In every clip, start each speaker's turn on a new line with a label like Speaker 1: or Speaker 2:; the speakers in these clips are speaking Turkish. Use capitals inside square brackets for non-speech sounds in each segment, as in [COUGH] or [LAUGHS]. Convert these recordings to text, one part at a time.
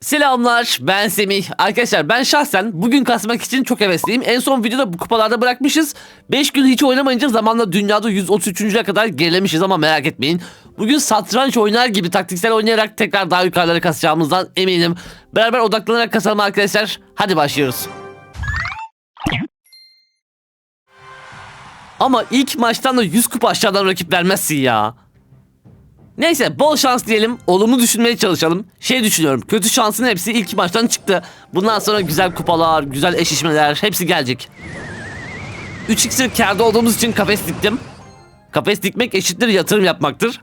Speaker 1: Selamlar ben Semih. Arkadaşlar ben şahsen bugün kasmak için çok hevesliyim. En son videoda bu kupalarda bırakmışız. 5 gün hiç oynamayınca zamanla dünyada 133.ye kadar gerilemişiz ama merak etmeyin. Bugün satranç oynar gibi taktiksel oynayarak tekrar daha yukarılara kasacağımızdan eminim. Beraber odaklanarak kasalım arkadaşlar. Hadi başlıyoruz. Ama ilk maçtan da 100 kupa aşağıdan rakip vermezsin ya. Neyse bol şans diyelim. Olumlu düşünmeye çalışalım. Şey düşünüyorum. Kötü şansın hepsi ilk maçtan çıktı. Bundan sonra güzel kupalar, güzel eşleşmeler hepsi gelecek. 3 iksir kârda olduğumuz için kafes diktim. Kafes dikmek eşittir yatırım yapmaktır.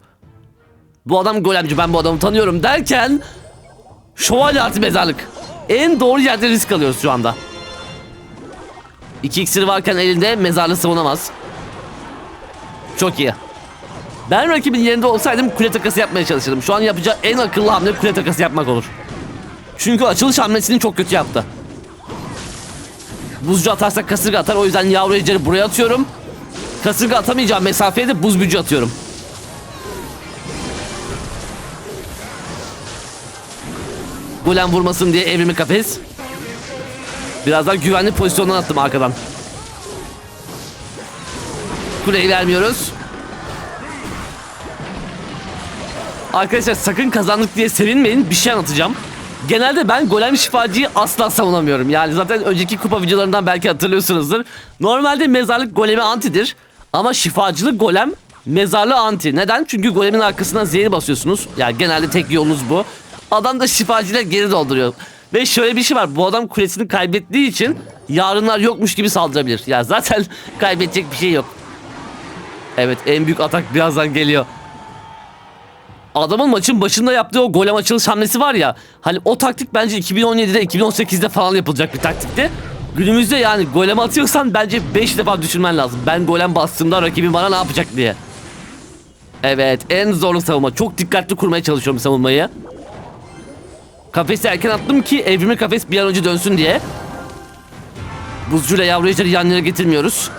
Speaker 1: Bu adam golemci ben bu adamı tanıyorum derken şövalye artı mezarlık. En doğru yerde risk alıyoruz şu anda. İki iksir varken elinde mezarlığı savunamaz. Çok iyi. Ben rakibin yerinde olsaydım kule takası yapmaya çalışırdım. Şu an yapacağı en akıllı hamle kule takası yapmak olur. Çünkü açılış hamlesini çok kötü yaptı. Buzcu atarsak kasırga atar. O yüzden yavru ejderi buraya atıyorum. Kasırga atamayacağım mesafeye de buz bücü atıyorum. Golem vurmasın diye evrimi kafes. Birazdan güvenli pozisyondan attım arkadan. Kuleyi vermiyoruz. Arkadaşlar sakın kazandık diye sevinmeyin. Bir şey anlatacağım. Genelde ben golem şifacıyı asla savunamıyorum. Yani zaten önceki kupa videolarından belki hatırlıyorsunuzdur. Normalde mezarlık golemi antidir. Ama şifacılık golem mezarlı anti. Neden? Çünkü golemin arkasına zehir basıyorsunuz. Yani genelde tek yolunuz bu. Adam da şifacıyla geri dolduruyor. Ve şöyle bir şey var. Bu adam kulesini kaybettiği için yarınlar yokmuş gibi saldırabilir. Ya zaten [LAUGHS] kaybedecek bir şey yok. Evet en büyük atak birazdan geliyor adamın maçın başında yaptığı o golem açılış hamlesi var ya. Hani o taktik bence 2017'de 2018'de falan yapılacak bir taktikti. Günümüzde yani golem atıyorsan bence 5 defa düşünmen lazım. Ben golem bastığımda rakibim bana ne yapacak diye. Evet en zorlu savunma. Çok dikkatli kurmaya çalışıyorum savunmayı. Kafesi erken attım ki evrimi kafes bir an önce dönsün diye. Buzcuyla yavru ejderi yan yana getirmiyoruz.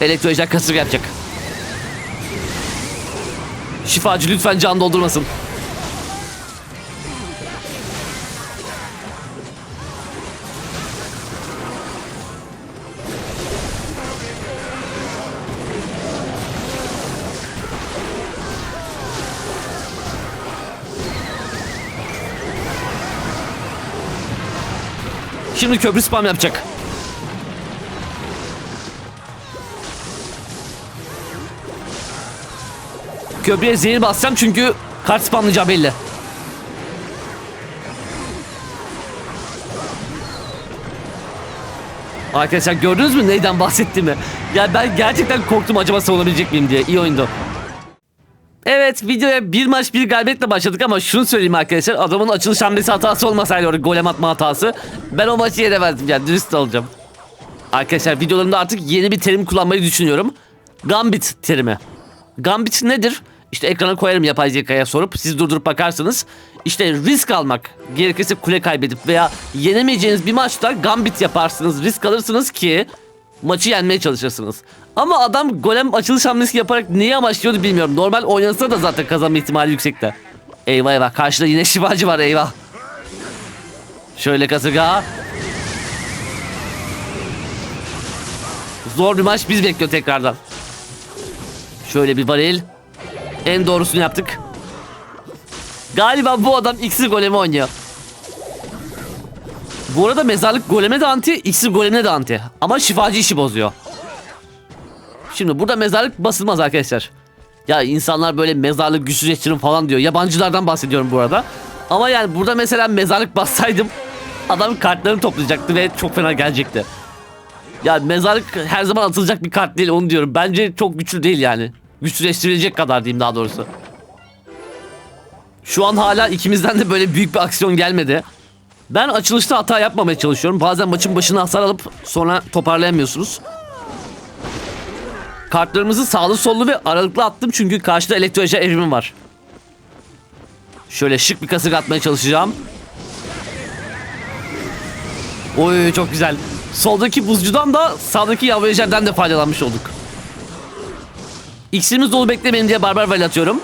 Speaker 1: Elektro ejder kasırga yapacak. Şifacı lütfen can doldurmasın. Şimdi köprü spam yapacak. Köprüye zehir basacağım çünkü kart spamlayacağı belli. Arkadaşlar gördünüz mü neyden bahsettiğimi? Ya ben gerçekten korktum acaba savunabilecek miyim diye. İyi oyundu. Evet videoya bir maç bir galibiyetle başladık ama şunu söyleyeyim arkadaşlar. Adamın açılış hamlesi hatası olmasaydı orada golem atma hatası. Ben o maçı yenemezdim yani dürüst olacağım. Arkadaşlar videolarımda artık yeni bir terim kullanmayı düşünüyorum. Gambit terimi. Gambit nedir? İşte ekrana koyarım yapay zekaya sorup siz durdurup bakarsınız. İşte risk almak. Gerekirse kule kaybedip veya yenemeyeceğiniz bir maçta gambit yaparsınız. Risk alırsınız ki maçı yenmeye çalışırsınız. Ama adam golem açılış hamlesi yaparak neyi amaçlıyordu bilmiyorum. Normal oynasa da zaten kazanma ihtimali yüksekte. Eyvah eyvah karşıda yine [LAUGHS] şifacı var eyvah. Şöyle kasırga. Zor bir maç biz bekliyor tekrardan. Şöyle bir varil. En doğrusunu yaptık. Galiba bu adam iksir golemi oynuyor. Bu arada mezarlık goleme de anti, iksir golemine de anti. Ama şifacı işi bozuyor. Şimdi burada mezarlık basılmaz arkadaşlar. Ya insanlar böyle mezarlık güçsüzleştirin falan diyor. Yabancılardan bahsediyorum bu arada. Ama yani burada mesela mezarlık [LAUGHS] bassaydım adam kartlarını toplayacaktı ve çok fena gelecekti. Ya mezarlık her zaman atılacak bir kart değil onu diyorum. Bence çok güçlü değil yani. Güçsüzleştirilecek kadar diyeyim daha doğrusu. Şu an hala ikimizden de böyle büyük bir aksiyon gelmedi. Ben açılışta hata yapmamaya çalışıyorum. Bazen maçın başına hasar alıp sonra toparlayamıyorsunuz. Kartlarımızı sağlı sollu ve aralıklı attım çünkü karşıda elektroeje evrimim var. Şöyle şık bir kasık atmaya çalışacağım. Oy çok güzel. Soldaki buzcudan da sağdaki yavru de faydalanmış olduk. İksirimiz dolu beklemeyin diye barbar val atıyorum.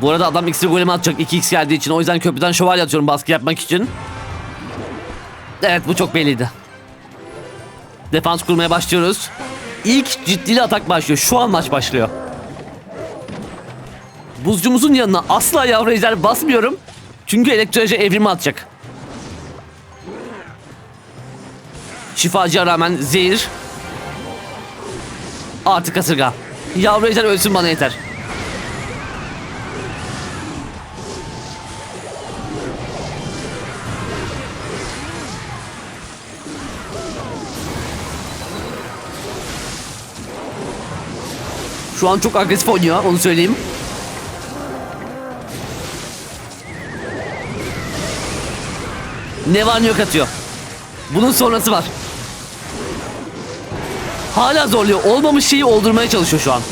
Speaker 1: Bu arada adam iksir golemi atacak 2x geldiği için. O yüzden köprüden şövalye atıyorum baskı yapmak için. Evet bu çok belliydi. Defans kurmaya başlıyoruz. İlk ciddili atak başlıyor. Şu an maç başlıyor. Buzcumuzun yanına asla yavru ejder basmıyorum. Çünkü elektroloji evrimi atacak. Şifacıya rağmen zehir. Artık kasırga. Yavru ejder ölsün bana yeter. Şu an çok agresif oynuyor onu söyleyeyim. Ne var ne yok atıyor. Bunun sonrası var. Hala zorluyor. Olmamış şeyi oldurmaya çalışıyor şu an.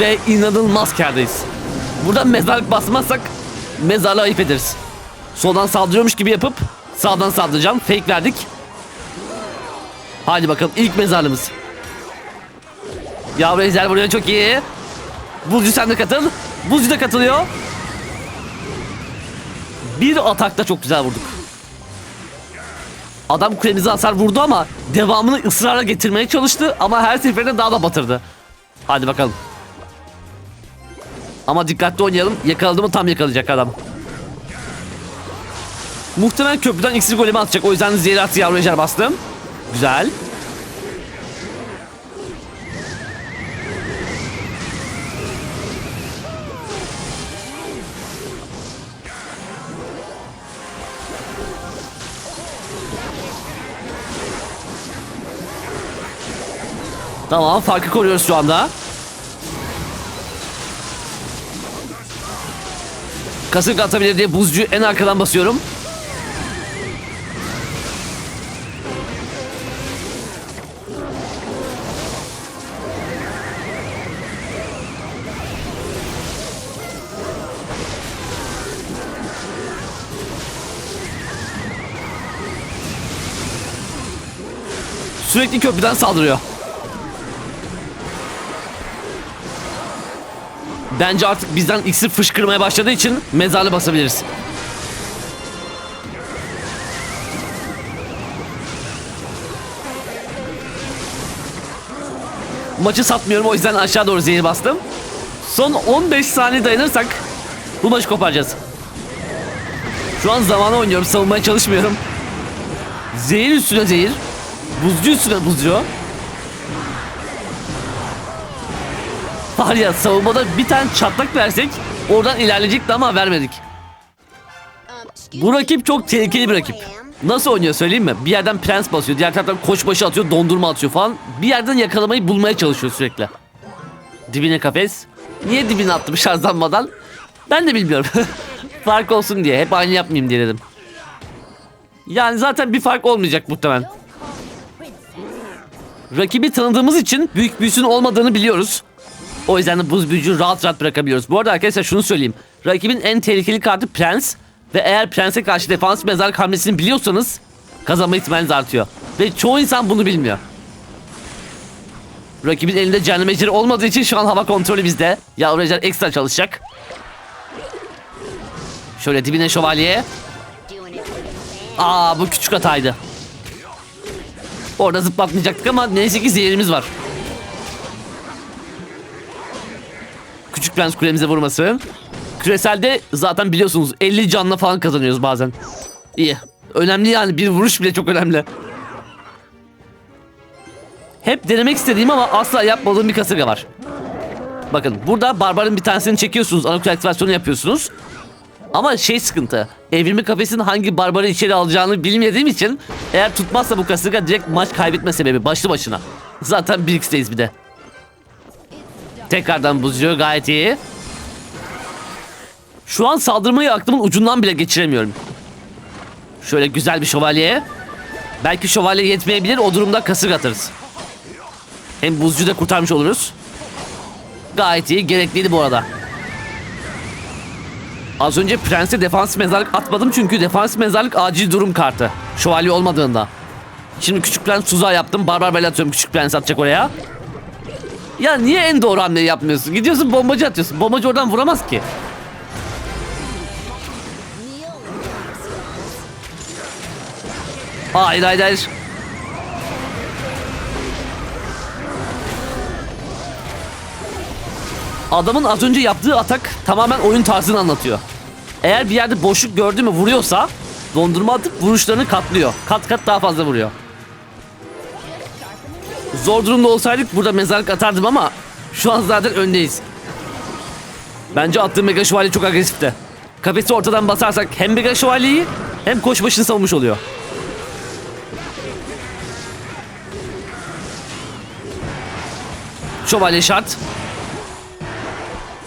Speaker 1: Ve inanılmaz kârdayız. Buradan mezarlık basmazsak mezarlığı ayıp ederiz. Soldan saldırıyormuş gibi yapıp sağdan saldıracağım. Fake verdik. Hadi bakalım ilk mezarlığımız. Yavru ejder buraya çok iyi. Buzcu sen de katıl. Buzcu da katılıyor. Bir atakta çok güzel vurduk. Adam kulemize hasar vurdu ama devamını ısrarla getirmeye çalıştı ama her seferinde daha da batırdı. Hadi bakalım. Ama dikkatli oynayalım. Yakaladı mı tam yakalayacak adam. Muhtemelen köprüden iksir golemi atacak. O yüzden attı yavru ejder bastım. Güzel. Tamam farkı koruyoruz şu anda. Kasırga atabilir diye buzcu en arkadan basıyorum. Sürekli köprüden saldırıyor. Bence artık bizden iksir fışkırmaya başladığı için mezarlı basabiliriz. Maçı satmıyorum o yüzden aşağı doğru zehir bastım. Son 15 saniye dayanırsak bu maçı koparacağız. Şu an zamanı oynuyorum savunmaya çalışmıyorum. Zehir üstüne zehir. Buzcu üstüne buzcu. Var ya savunmada bir tane çatlak versek oradan ilerleyecekti ama vermedik. Bu rakip çok tehlikeli bir rakip. Nasıl oynuyor söyleyeyim mi? Bir yerden prens basıyor, diğer taraftan koçbaşı atıyor, dondurma atıyor falan. Bir yerden yakalamayı bulmaya çalışıyor sürekli. Dibine kafes. Niye dibine attım şarjlanmadan? Ben de bilmiyorum. [LAUGHS] fark olsun diye. Hep aynı yapmayayım diye dedim. Yani zaten bir fark olmayacak muhtemelen. Rakibi tanıdığımız için büyük büyüsün olmadığını biliyoruz. O yüzden de buz büyücü rahat rahat bırakabiliyoruz. Bu arada arkadaşlar şunu söyleyeyim. Rakibin en tehlikeli kartı Prens. Ve eğer Prens'e karşı defans mezarlık hamlesini biliyorsanız kazanma ihtimaliniz artıyor. Ve çoğu insan bunu bilmiyor. Rakibin elinde cehennem ejderi olmadığı için şu an hava kontrolü bizde. Yavru ejder ekstra çalışacak. Şöyle dibine şövalye. Aa bu küçük hataydı. Orada zıplatmayacaktık ama neyse ki zehirimiz var. Küçük prens kulemize vurması. Küreselde zaten biliyorsunuz 50 canla falan kazanıyoruz bazen. İyi. Önemli yani bir vuruş bile çok önemli. Hep denemek istediğim ama asla yapmadığım bir kasırga var. Bakın burada barbarın bir tanesini çekiyorsunuz. Anakul aktivasyonu yapıyorsunuz. Ama şey sıkıntı. Evrimi kafesin hangi barbarı içeri alacağını bilmediğim için eğer tutmazsa bu kasırga direkt maç kaybetme sebebi başlı başına. Zaten 1x'teyiz bir de. Tekrardan buzluyor gayet iyi. Şu an saldırmayı aklımın ucundan bile geçiremiyorum. Şöyle güzel bir şövalye. Belki şövalye yetmeyebilir o durumda kasırga atarız. Hem buzcuyu da kurtarmış oluruz. Gayet iyi gerekliydi bu arada. Az önce prense defans mezarlık atmadım çünkü defans mezarlık acil durum kartı. Şövalye olmadığında. Şimdi küçük prens tuzağı yaptım. Barbar bel atıyorum küçük prens atacak oraya. Ya niye en doğru hamleyi yapmıyorsun? Gidiyorsun bombacı atıyorsun. Bombacı oradan vuramaz ki. Hayır hayır hayır. Adamın az önce yaptığı atak tamamen oyun tarzını anlatıyor. Eğer bir yerde boşluk gördü mü vuruyorsa dondurma atıp vuruşlarını katlıyor. Kat kat daha fazla vuruyor. Zor durumda olsaydık burada mezarlık atardım ama şu an zaten öndeyiz. Bence attığım Mega Şövalye çok agresifti. Kafesi ortadan basarsak hem Mega Şövalyeyi hem koşbaşını savunmuş oluyor. Şövalye şart.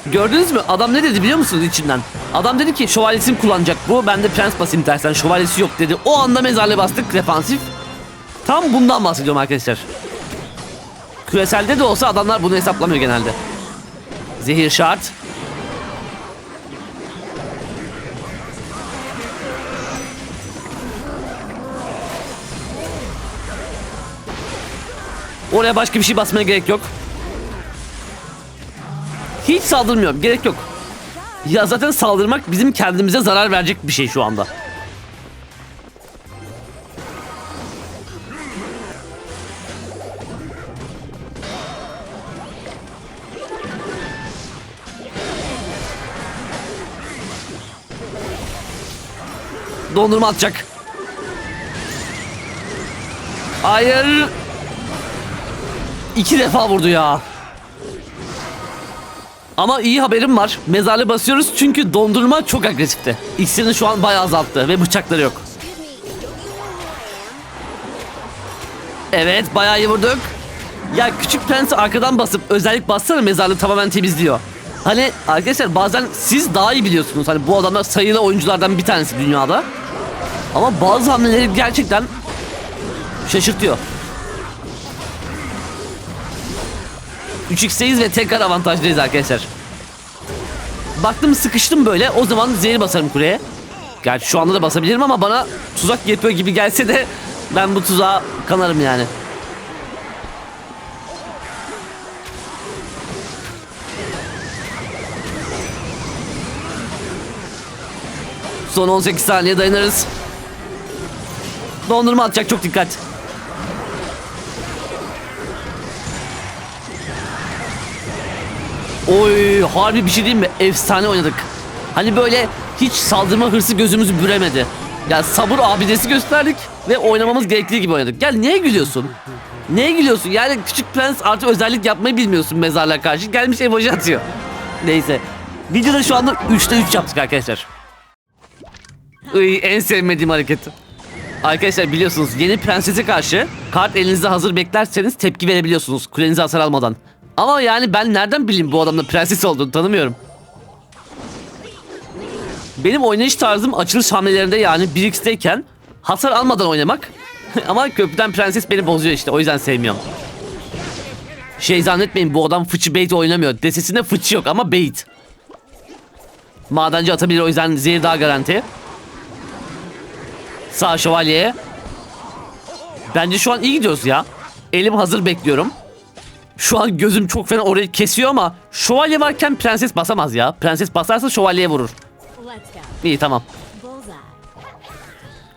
Speaker 1: Gördünüz mü? Adam ne dedi biliyor musunuz içinden? Adam dedi ki şövalyesini kullanacak bu. Ben de prens basayım dersen şövalyesi yok dedi. O anda mezarlığı bastık defansif. Tam bundan bahsediyorum arkadaşlar. Küreselde de olsa adamlar bunu hesaplamıyor genelde. Zehir şart. Oraya başka bir şey basmaya gerek yok. Hiç saldırmıyorum. Gerek yok. Ya zaten saldırmak bizim kendimize zarar verecek bir şey şu anda. Dondurma atacak. Hayır. İki defa vurdu ya. Ama iyi haberim var. Mezarlı basıyoruz çünkü dondurma çok agresifti. İksirini şu an bayağı azalttı ve bıçakları yok. Evet bayağı iyi vurduk. Ya küçük prensi arkadan basıp özellik bassana mezarlığı tamamen temizliyor. Hani arkadaşlar bazen siz daha iyi biliyorsunuz. Hani bu adamlar sayılı oyunculardan bir tanesi dünyada. Ama bazı hamleleri gerçekten şaşırtıyor. 3x'teyiz ve tekrar avantajlıyız arkadaşlar. Baktım sıkıştım böyle o zaman zehir basarım kuleye. Gerçi şu anda da basabilirim ama bana tuzak yapıyor gibi gelse de ben bu tuzağa kanarım yani. Son 18 saniye dayanırız. Dondurma atacak çok dikkat. Oy harbi bir şey değil mi? Efsane oynadık. Hani böyle hiç saldırma hırsı gözümüzü büremedi. Ya sabır abidesi gösterdik ve oynamamız gerektiği gibi oynadık. Gel niye gülüyorsun? Neye gülüyorsun? Yani küçük prens artı özellik yapmayı bilmiyorsun mezarlığa karşı. Gelmiş emoji atıyor. Neyse. Videoda şu anda 3'te 3 yaptık arkadaşlar. Iy, en sevmediğim hareket. Arkadaşlar biliyorsunuz yeni prensese karşı kart elinizde hazır beklerseniz tepki verebiliyorsunuz kulenize hasar almadan. Ama yani ben nereden bileyim bu adamın prenses olduğunu tanımıyorum. Benim oynayış tarzım açılış hamlelerinde yani 1x'teyken hasar almadan oynamak. [LAUGHS] Ama köprüden prenses beni bozuyor işte o yüzden sevmiyorum. Şey zannetmeyin bu adam fıçı bait oynamıyor. Desesinde fıçı yok ama bait. Madenci atabilir o yüzden zehir daha garanti. Sağ şövalye. Bence şu an iyi gidiyoruz ya. Elim hazır bekliyorum. Şu an gözüm çok fena orayı kesiyor ama şövalye varken prenses basamaz ya. Prenses basarsa şövalyeye vurur. İyi tamam.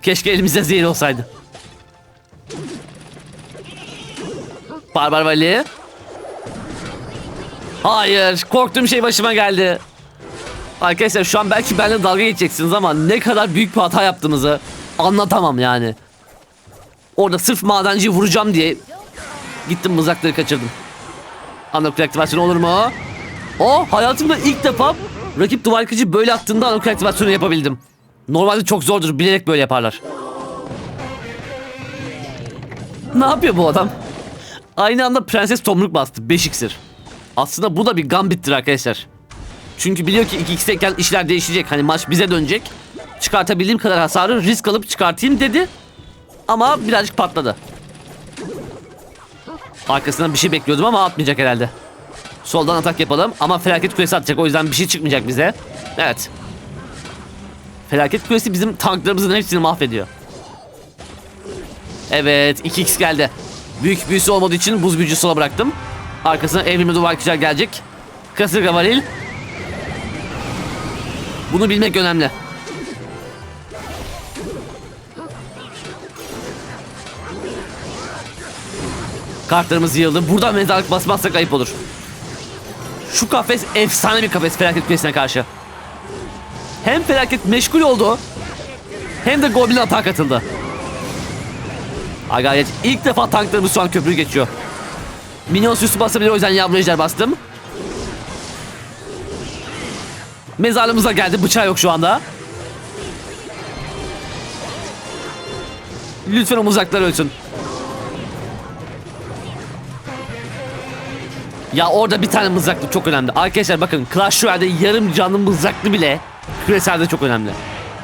Speaker 1: Keşke elimizde zehir olsaydı. Barbar Vali. Hayır. Korktuğum şey başıma geldi. Arkadaşlar şu an belki benimle dalga geçeceksiniz ama ne kadar büyük bir hata yaptığımızı anlatamam yani. Orada sırf madenciyi vuracağım diye gittim mızrakları kaçırdım. Anokul aktivasyonu olur mu? O hayatımda ilk defa rakip duvar yıkıcı böyle attığında anokul aktivasyonu yapabildim. Normalde çok zordur bilerek böyle yaparlar. Ne yapıyor bu adam? Aynı anda Prenses Tomruk bastı 5 iksir. Aslında bu da bir gambittir arkadaşlar. Çünkü biliyor ki 2x'teyken işler değişecek. Hani maç bize dönecek. Çıkartabildiğim kadar hasarı risk alıp çıkartayım dedi. Ama birazcık patladı. Arkasından bir şey bekliyordum ama atmayacak herhalde. Soldan atak yapalım ama felaket kulesi atacak o yüzden bir şey çıkmayacak bize. Evet. Felaket kulesi bizim tanklarımızın hepsini mahvediyor. Evet 2x geldi. Büyük büyüsü olmadığı için buz büyücü sola bıraktım. Arkasına evrimi duvar güzel gelecek. Kasırga varil. Bunu bilmek önemli. Kartlarımız yığıldı. Buradan mezarlık basmazsak ayıp olur. Şu kafes efsane bir kafes felaket kulesine karşı. Hem felaket meşgul oldu. Hem de Goblin atağa katıldı. Agayet ilk defa tanklarımız şu an köprüyü geçiyor. Minyon süsü basabilir o yüzden yavru ejder bastım. Mezarlığımıza geldi bıçağı yok şu anda. Lütfen o mızraklar ölsün. Ya orada bir tane mızraklı çok önemli. Arkadaşlar bakın Clash Royale'de yarım canlı mızraklı bile küreselde çok önemli.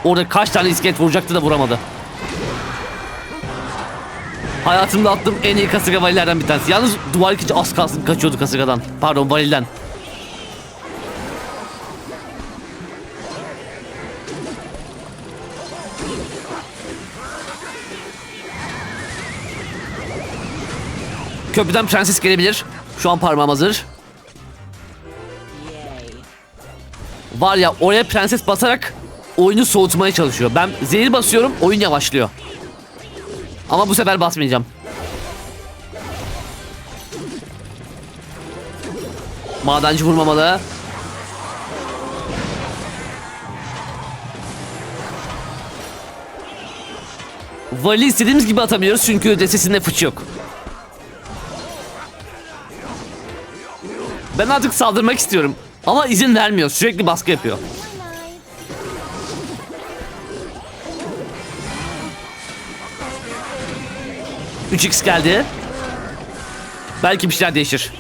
Speaker 1: Orada kaç tane iskelet vuracaktı da vuramadı. Hayatımda attığım en iyi kasırga varillerden bir tanesi. Yalnız duvar ikinci az kalsın kaçıyordu kasırgadan. Pardon varilden. Köprüden prenses gelebilir. Şu an parmağım hazır. Var ya oraya prenses basarak oyunu soğutmaya çalışıyor. Ben zehir basıyorum oyun yavaşlıyor. Ama bu sefer basmayacağım. Madenci vurmamalı. Vali istediğimiz gibi atamıyoruz çünkü desesinde fıç yok. Ben artık saldırmak istiyorum. Ama izin vermiyor. Sürekli baskı yapıyor. 3x geldi. Belki bir şeyler değişir.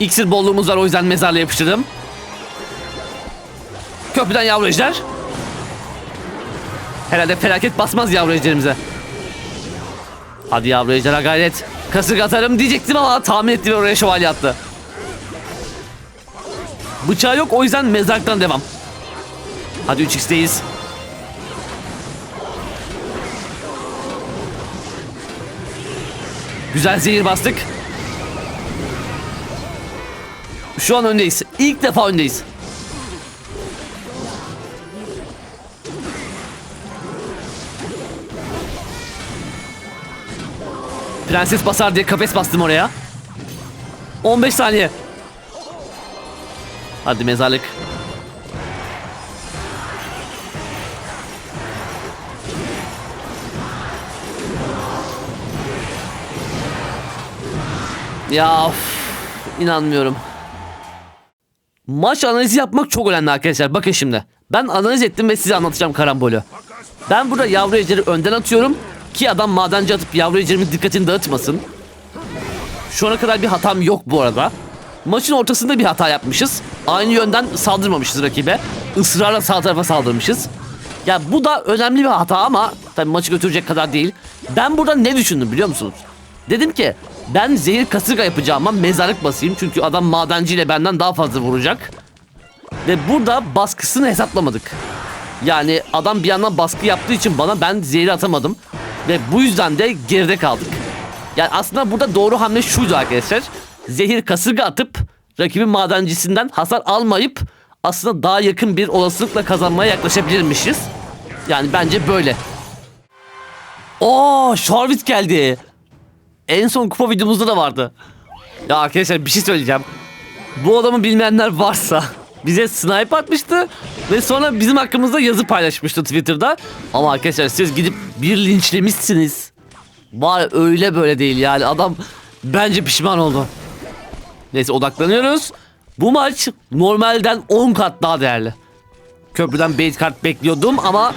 Speaker 1: İksir bolluğumuz var o yüzden mezarla yapıştırdım. Köprüden yavru ejder. Herhalde felaket basmaz yavru ejderimize. Hadi yavru ejderha gayret. Kasık atarım diyecektim ama tahmin ettim oraya şövalye attı. Bıçağı yok o yüzden mezarlıktan devam. Hadi 3x'teyiz. Güzel zehir bastık. Şu an öndeyiz. İlk defa öndeyiz. Prenses basar diye kafes bastım oraya. 15 saniye. Hadi mezarlık. Ya of, inanmıyorum. Maç analizi yapmak çok önemli arkadaşlar. Bakın şimdi. Ben analiz ettim ve size anlatacağım karambolü. Ben burada yavru ejderi önden atıyorum ki adam madenci atıp yavru ejderimin dikkatini dağıtmasın. Şu ana kadar bir hatam yok bu arada. Maçın ortasında bir hata yapmışız. Aynı yönden saldırmamışız rakibe. Israrla sağ tarafa saldırmışız. Ya bu da önemli bir hata ama tabii maçı götürecek kadar değil. Ben burada ne düşündüm biliyor musunuz? Dedim ki ben zehir kasırga yapacağıma mezarlık basayım çünkü adam madenciyle benden daha fazla vuracak. Ve burada baskısını hesaplamadık. Yani adam bir yandan baskı yaptığı için bana ben zehri atamadım. Ve bu yüzden de geride kaldık. Yani aslında burada doğru hamle şuydu arkadaşlar. Zehir kasırga atıp rakibin madencisinden hasar almayıp aslında daha yakın bir olasılıkla kazanmaya yaklaşabilirmişiz. Yani bence böyle. Oo, Sharvit geldi. En son kupa videomuzda da vardı. Ya arkadaşlar bir şey söyleyeceğim. Bu adamı bilmeyenler varsa [LAUGHS] bize snipe atmıştı ve sonra bizim hakkımızda yazı paylaşmıştı Twitter'da. Ama arkadaşlar siz gidip bir linçlemişsiniz. Var öyle böyle değil yani adam bence pişman oldu. Neyse odaklanıyoruz. Bu maç normalden 10 kat daha değerli. Köprüden bait kart bekliyordum ama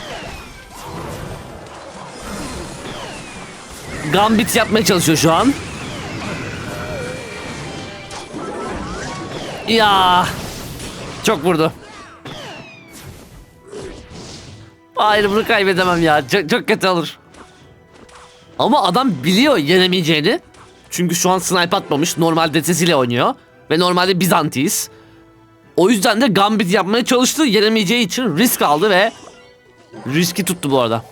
Speaker 1: Gambit yapmaya çalışıyor şu an. Ya çok vurdu. Hayır bunu kaybedemem ya. Çok, çok kötü olur. Ama adam biliyor yenemeyeceğini. Çünkü şu an snipe atmamış. Normal detesiyle oynuyor. Ve normalde biz antiyiz. O yüzden de gambit yapmaya çalıştı. Yenemeyeceği için risk aldı ve riski tuttu bu arada.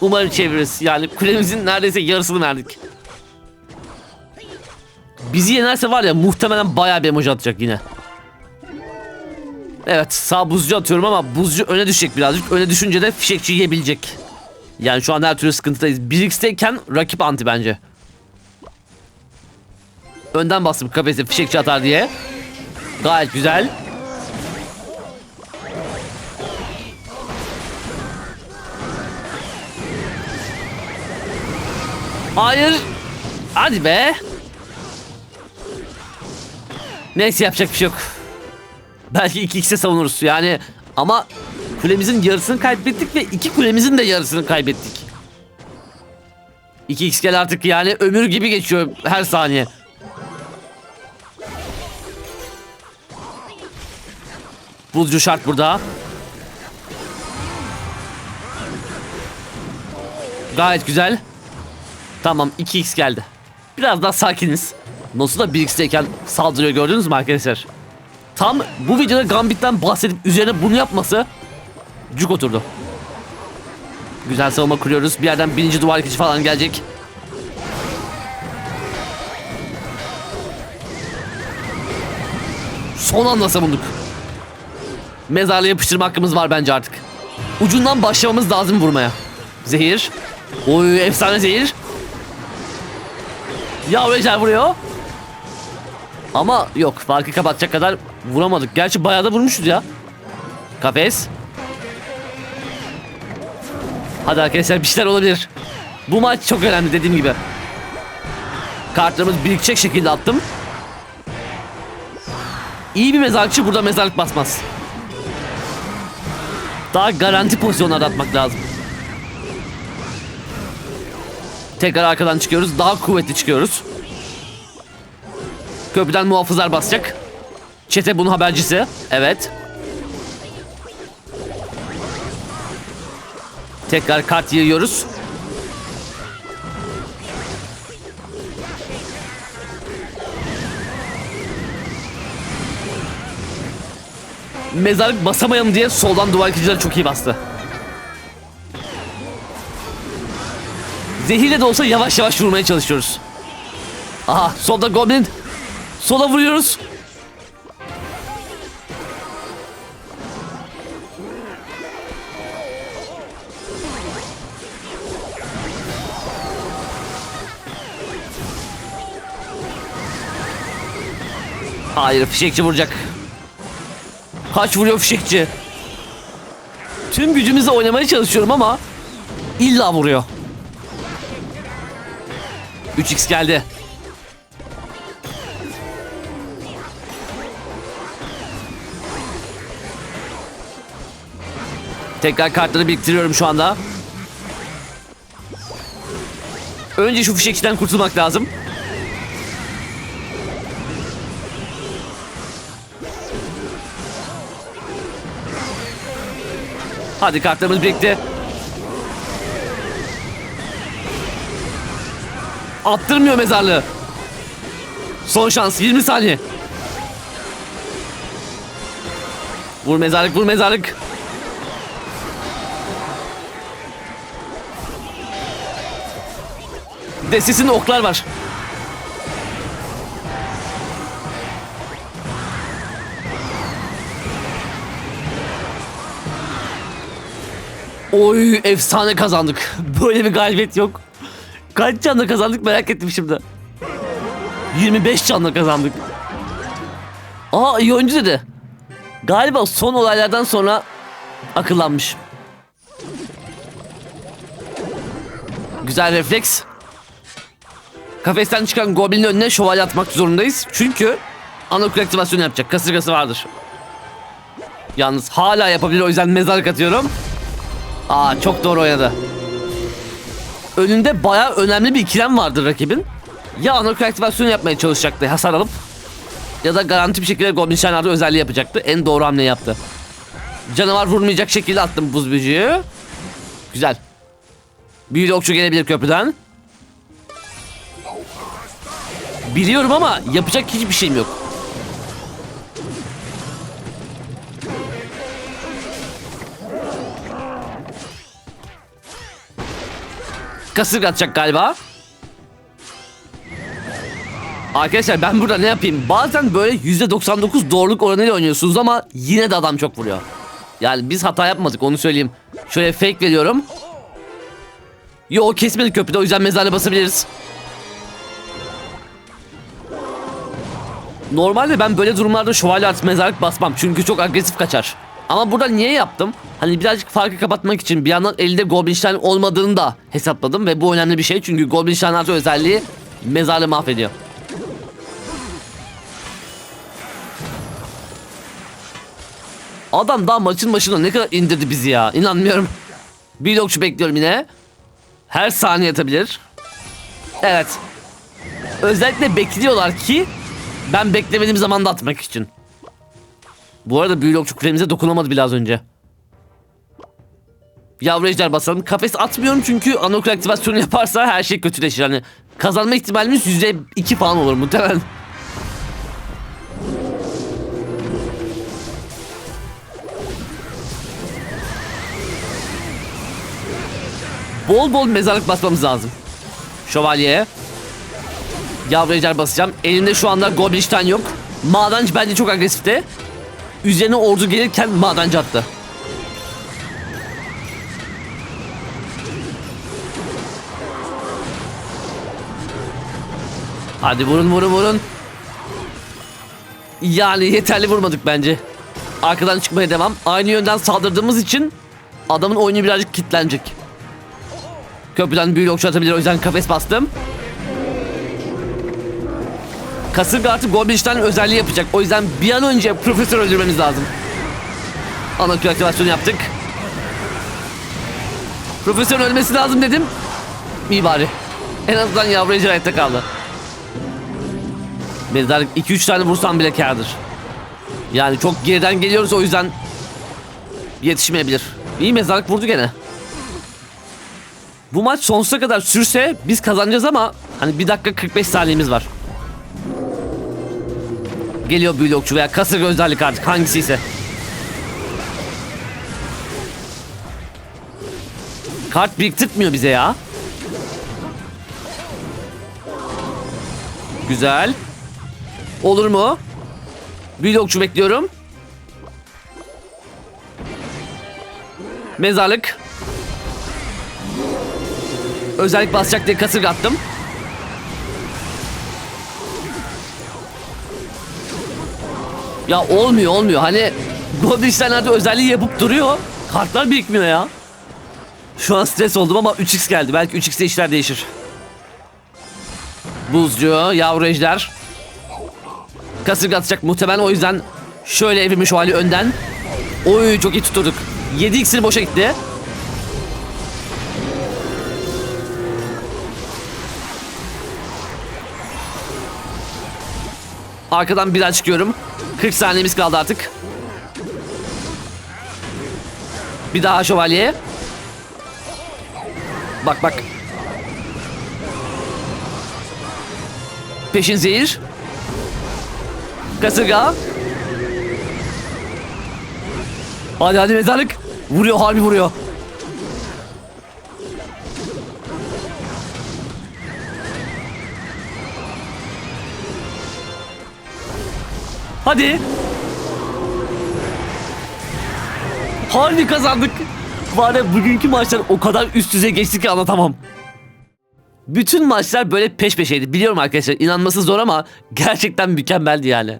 Speaker 1: Umarım çeviririz. Yani kulemizin neredeyse yarısını verdik. Bizi yenerse var ya muhtemelen bayağı bir emoji atacak yine. Evet sağ buzcu atıyorum ama buzcu öne düşecek birazcık. Öne düşünce de fişekçi yiyebilecek. Yani şu an her türlü sıkıntıdayız. 1x'teyken rakip anti bence. Önden bastım kafese fişekçi atar diye. Gayet güzel. Hayır. Hadi be. Neyse yapacak bir şey yok. Belki 2x'e savunuruz yani ama kulemizin yarısını kaybettik ve iki kulemizin de yarısını kaybettik. 2x gel artık yani ömür gibi geçiyor her saniye. Buzcu şart burada. Gayet güzel. Tamam 2x geldi. Biraz daha sakiniz. Nosu da 1x'teyken saldırıyor gördünüz mü arkadaşlar? Tam bu videoda Gambit'ten bahsedip üzerine bunu yapması cuk oturdu. Güzel savunma kuruyoruz. Bir yerden birinci duvar yıkıcı falan gelecek. Son anda savunduk. Mezarlığa yapıştırma hakkımız var bence artık. Ucundan başlamamız lazım vurmaya. Zehir. Oy efsane zehir. Ya Recer vuruyor. Ama yok farkı kapatacak kadar vuramadık. Gerçi bayağı da vurmuşuz ya. Kafes. Hadi arkadaşlar bir şeyler olabilir. Bu maç çok önemli dediğim gibi. Kartlarımız birikecek şekilde attım. İyi bir mezarlıkçı burada mezarlık basmaz. Daha garanti pozisyonlarda atmak lazım. Tekrar arkadan çıkıyoruz. Daha kuvvetli çıkıyoruz. Köprüden muhafızlar basacak. Çete bunun habercisi. Evet. Tekrar kart yığıyoruz. Mezarlık basamayalım diye soldan duvar yıkıcıları çok iyi bastı. Zehirle de olsa yavaş yavaş vurmaya çalışıyoruz. Aha solda goblin. Sola vuruyoruz. Hayır fişekçi vuracak. Kaç vuruyor fişekçi? Tüm gücümüzle oynamaya çalışıyorum ama illa vuruyor. 3x geldi. Tekrar kartları biriktiriyorum şu anda. Önce şu fişekçiden kurtulmak lazım. Hadi kartlarımız birikti. Attırmıyor mezarlığı. Son şans 20 saniye. Vur mezarlık vur mezarlık. Desisinde oklar var. Oy efsane kazandık. Böyle bir galibiyet yok. Kaç canla kazandık merak ettim şimdi. 25 canla kazandık. Aa iyi oyuncu dedi. Galiba son olaylardan sonra akıllanmış. Güzel refleks. Kafesten çıkan goblinin önüne şövalye atmak zorundayız. Çünkü anokul aktivasyonu yapacak. Kasırgası vardır. Yalnız hala yapabilir o yüzden mezarlık atıyorum. Aa çok doğru oynadı. Önünde baya önemli bir ikilem vardı rakibin. Ya anokul aktivasyonu yapmaya çalışacaktı hasar alıp ya da garanti bir şekilde Goblin Shine'larda özelliği yapacaktı. En doğru hamle yaptı. Canavar vurmayacak şekilde attım buz bücüğü. Güzel. Büyülü okçu gelebilir köprüden. Biliyorum ama yapacak hiçbir şeyim yok. Kasırga atacak galiba. Arkadaşlar ben burada ne yapayım? Bazen böyle %99 doğruluk oranıyla oynuyorsunuz ama yine de adam çok vuruyor. Yani biz hata yapmadık onu söyleyeyim. Şöyle fake veriyorum. Yo kesmedik köprüde o yüzden mezarla basabiliriz. Normalde ben böyle durumlarda şövalye artı mezarlık basmam çünkü çok agresif kaçar. Ama burada niye yaptım? Hani birazcık farkı kapatmak için bir yandan elde Goblin olmadığını da hesapladım ve bu önemli bir şey çünkü Goblin artı özelliği mezarlığı mahvediyor. Adam daha maçın başında ne kadar indirdi bizi ya. İnanmıyorum. Bir okçu bekliyorum yine. Her saniye atabilir. Evet. Özellikle bekliyorlar ki ben beklemediğim zaman da atmak için. Bu arada büyülü okçu kulemize dokunamadı bile az önce. Yavru ejder basalım. Kafes atmıyorum çünkü anokul aktivasyonu yaparsa her şey kötüleşir. Hani kazanma ihtimalimiz %2 falan olur muhtemelen. Bol bol mezarlık basmamız lazım. Şövalye. Yavru ejder basacağım. Elimde şu anda Goblinstein yok. Madenci bence çok agresifti. Üzerine ordu gelirken madenci attı. Hadi vurun vurun vurun. Yani yeterli vurmadık bence. Arkadan çıkmaya devam. Aynı yönden saldırdığımız için adamın oyunu birazcık kilitlenecek. Köprüden büyülü okçu atabilir o yüzden kafes bastım. Kasırga artık Goblinstein özelliği yapacak. O yüzden bir an önce profesör öldürmemiz lazım. Ana kül aktivasyonu yaptık. Profesör ölmesi lazım dedim. İyi bari. En azından yavru ejder hayatta kaldı. Mezarlık 2-3 tane vursam bile kârdır. Yani çok geriden geliyoruz o yüzden yetişmeyebilir. İyi mezarlık vurdu gene. Bu maç sonsuza kadar sürse biz kazanacağız ama hani 1 dakika 45 saniyemiz var. Geliyor büyülü okçu veya kasırga özellik artık hangisi ise. Kart biriktirtmiyor bize ya. Güzel. Olur mu? Büyülü okçu bekliyorum. Mezarlık. Özellik basacak diye kasırga attım. Ya olmuyor olmuyor. Hani Goldstein özelliği yapıp duruyor. Kartlar birikmiyor ya. Şu an stres oldum ama 3x geldi. Belki 3x'te işler değişir. Buzcu, yavru ejder. Kasırga atacak muhtemelen o yüzden şöyle evirmiş o hali önden. Oy çok iyi tuturduk. 7x'ini boşa gitti. Arkadan biraz çıkıyorum. 40 saniyemiz kaldı artık. Bir daha şövalye. Bak bak. Peşin zehir. Kasırga. Hadi hadi mezarlık. Vuruyor harbi vuruyor. Hadi. Harbi kazandık. Var ya bugünkü maçlar o kadar üst düzey geçti ki anlatamam. Bütün maçlar böyle peş peşeydi. Biliyorum arkadaşlar inanması zor ama gerçekten mükemmeldi yani.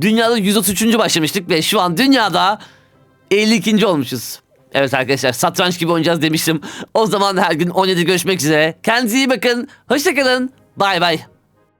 Speaker 1: Dünyada 133. başlamıştık ve şu an dünyada 52. olmuşuz. Evet arkadaşlar satranç gibi oynayacağız demiştim. O zaman her gün 17 görüşmek üzere. Kendinize iyi bakın. Hoşçakalın. Bay bay.